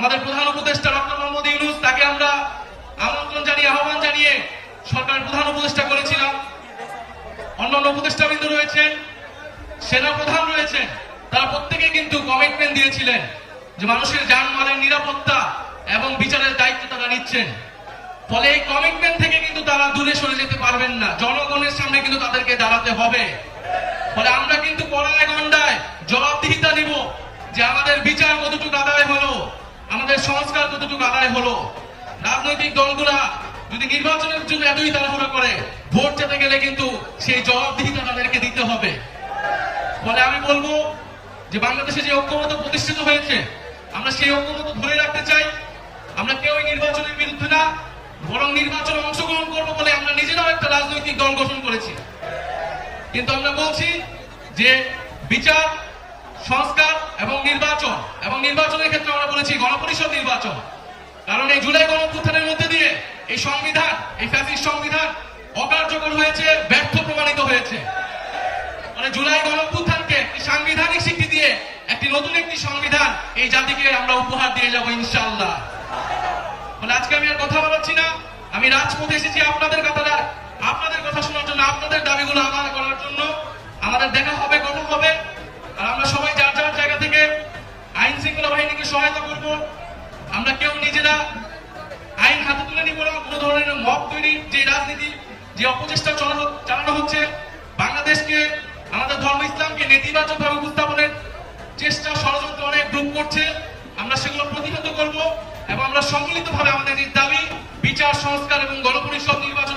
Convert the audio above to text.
আমাদের প্রধান উপদেষ্টা ডক্টর মোহাম্মদ ইউনুস, তাকে আমরা আমন্ত্রণ জানিয়ে, আহ্বান জানিয়ে সরকারের প্রধান উপদেষ্টা করেছিলাম। অন্যান্য উপদেষ্টা উপদেষ্টাবৃন্দ রয়েছেন, সেনা প্রধান রয়েছেন, তারা প্রত্যেকে কিন্তু কমিটমেন্ট দিয়েছিলেন যে মানুষের যানমালের নিরাপত্তা এবং বিচারের দায়িত্ব তারা নিচ্ছেন। ফলে এই কমিটমেন্ট থেকে কিন্তু তারা দূরে সরে যেতে পারবেন না। জনগণের সামনে কিন্তু তাদেরকে দাঁড়াতে হবে। ফলে আমরা কিন্তু পড়ায় গন্ডায় জবাবদিহিতা নিব যে আমাদের বিচার কতটুকু আদায় হলো। আমাদের সংস্কার কতটুকু আদায় হলো? রাজনৈতিক দলগুলা যদি নির্বাচনের জন্য এতই তাড়াহুড়া করে, ভোট যেতে গেলে কিন্তু সেই জবাবদিহিতা তাদেরকে দিতে হবে। ফলে আমি বলব যে বাংলাদেশে যে ঐক্যমত প্রতিষ্ঠিত হয়েছে, আমরা সেই ঐক্যমত ধরে রাখতে চাই। আমরা কেউই নির্বাচনের বিরুদ্ধে না, বরং নির্বাচনে অংশগ্রহণ করব বলে আমরা নিজেরাও একটা রাজনৈতিক দল গঠন করেছি। কিন্তু আমরা বলছি যে বিচার, সংস্কার নির্বাচন এবং নির্বাচনের ক্ষেত্রে আমরা বলেছি গণপরিষদ নির্বাচন। কারণ এই জুলাই গণঅভ্যুত্থানের মধ্যে দিয়ে এই সংবিধান, এই ফ্যাসিস্ট সংবিধান অকার্যকর হয়েছে, ব্যর্থ প্রমাণিত হয়েছে। মানে জুলাই গণঅভ্যুত্থানকে একটি সাংবিধানিক স্বীকৃতি দিয়ে একটি নতুন একটি সংবিধান এই জাতিকে আমরা উপহার দিয়ে যাব ইনশাআল্লাহ। মানে আজকে আমি আর কথা বলাচ্ছি না। আমি রাজপথে এসেছি আপনাদের কথা আপনাদের কথা শোনার জন্য, আপনাদের দাবিগুলো আদায় করার জন্য। আমাদের দেখা হবে কথা হবে। সহায়তা করব। আমরা কেউ নিজেরা আইন হাতে তুলে নিব না, কোনো ধরনের মব তৈরি যে রাজনীতি, যে অপচেষ্টা চালানো চালানো হচ্ছে, বাংলাদেশকে, আমাদের ধর্ম ইসলামকে নেতিবাচক ভাবে উপস্থাপনের চেষ্টা, ষড়যন্ত্র অনেক গ্রুপ করছে। আমরা সেগুলো প্রতিহত করব এবং আমরা সম্মিলিত ভাবে আমাদের দাবি, বিচার, সংস্কার এবং গণপরিষদ নির্বাচনের